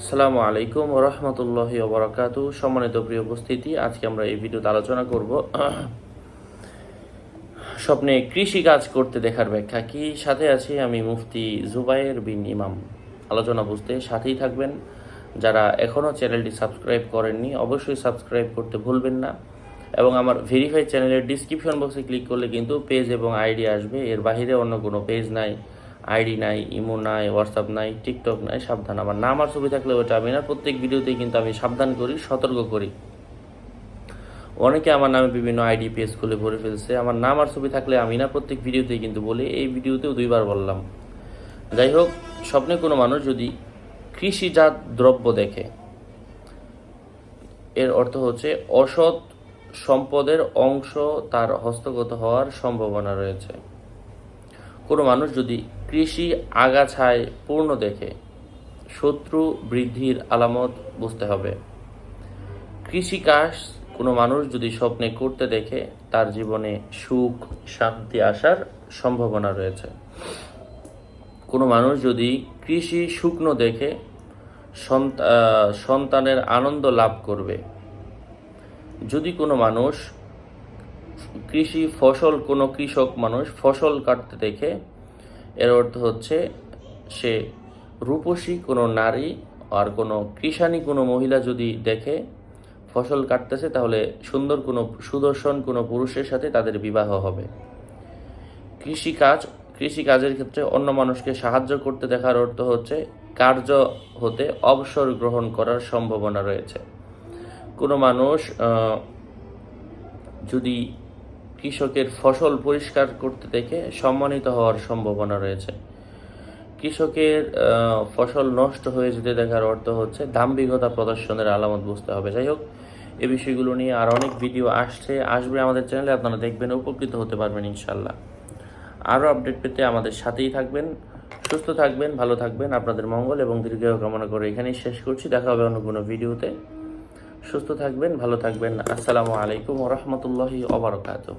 আসসালামু আলাইকুম রহমতুল্লাহ ওবরাকাতু সম্মানিত প্রিয় উপস্থিতি, আজকে আমরা এই ভিডিওতে আলোচনা করব স্বপ্নে কৃষি কাজ করতে দেখার ব্যাখ্যা। কি? সাথে আছি আমি মুফতি জুবাইর বিন ইমাম। আলোচনা বুঝতে সাথেই থাকবেন। যারা এখনও চ্যানেলটি সাবস্ক্রাইব করেননি, অবশ্যই সাবস্ক্রাইব করতে ভুলবেন না। এবং আমার ভেরিফাই চ্যানেলের ডিসক্রিপশন বক্সে ক্লিক করলে কিন্তু পেজ এবং আইডি আসবে। এর বাইরে অন্য কোনো পেজ নাই। আইডি নাই, ইমো নাই, হোয়াটসঅ্যাপ নাই, টিকটক নাই, সাবধান। আমার নাম আর ছবি থাকলে ওটা আমি না, প্রত্যেক ভিডিওতেই কিন্তু আমি সাবধান করি, সতর্ক করি। অনেকে আমার নামে বিভিন্ন আইডি পেজ খুলে ভরে ফেলছে। আমার নাম আর ছবি থাকলে আমি না, প্রত্যেক ভিডিওতেই কিন্তু বলি, এই ভিডিওতেও দুইবার বললাম। যাই হোক, স্বপ্নে কোনো মানুষ যদি কৃষিজাত দ্রব্য দেখে, এর অর্থ হচ্ছে অসৎ সম্পদের অংশ তার হস্তগত হওয়ার সম্ভাবনা রয়েছে। কোনো মানুষ যদি কৃষি আগাছায় পূর্ণ দেখে, শত্রু বৃদ্ধির আলামত বুঝতে হবে। কৃষিকাজ কোনো মানুষ যদি স্বপ্নে করতে দেখে, তার জীবনে সুখ, শান্তি আসার সম্ভাবনা রয়েছে। কোনো মানুষ যদি কৃষি শুকনো দেখে, সন্ত- সন্তানের আনন্দ লাভ করবে। যদি কোনো মানুষ কৃষি ফসল, কোনো কৃষক মানুষ ফসল কাটতে দেখে এর অর্থ হচ্ছে সে রূপসী কোনো নারী আর কোনো কৃষানি কোনো মহিলা যদি দেখে ফসল কাটতেছে, তাহলে সুন্দর কোনো সুদর্শন কোনো পুরুষের সাথে তাদের বিবাহ হবে। কৃষিকাজ, কৃষিকাজের ক্ষেত্রে অন্য মানুষকে সাহায্য করতে দেখার অর্থ হচ্ছে কার্য হতে অবসর গ্রহণ করার সম্ভাবনা রয়েছে। কোনো মানুষ যদি কৃষকের ফসল পরিষ্কার করতে দেখে সম্মানিত হওয়ার সম্ভাবনা রয়েছে। কৃষকের ফসল নষ্ট হয়ে যেতে দেখার অর্থ হচ্ছে দাম্ভিকতা প্রদর্শনের আলামত বুঝতে হবে। যাই হোক, এ বিষয়গুলো নিয়ে আর অনেক ভিডিও আসছে, আসবে আমাদের চ্যানেলে, আপনারা দেখবেন, উপকৃত হতে পারবেন ইনশাল্লাহ আরও আপডেট পেতে আমাদের সাথেই থাকবেন, সুস্থ থাকবেন, ভালো থাকবেন, আপনাদের মঙ্গল এবং দীর্ঘায়ু কামনা করে এখানেই শেষ করছি। দেখা হবে অন্য কোনো ভিডিওতে। সুস্থ থাকবেন, ভালো থাকবেন। আসসালামু আলাইকুম রহমতুল্লাহি ওবরাকাতুহ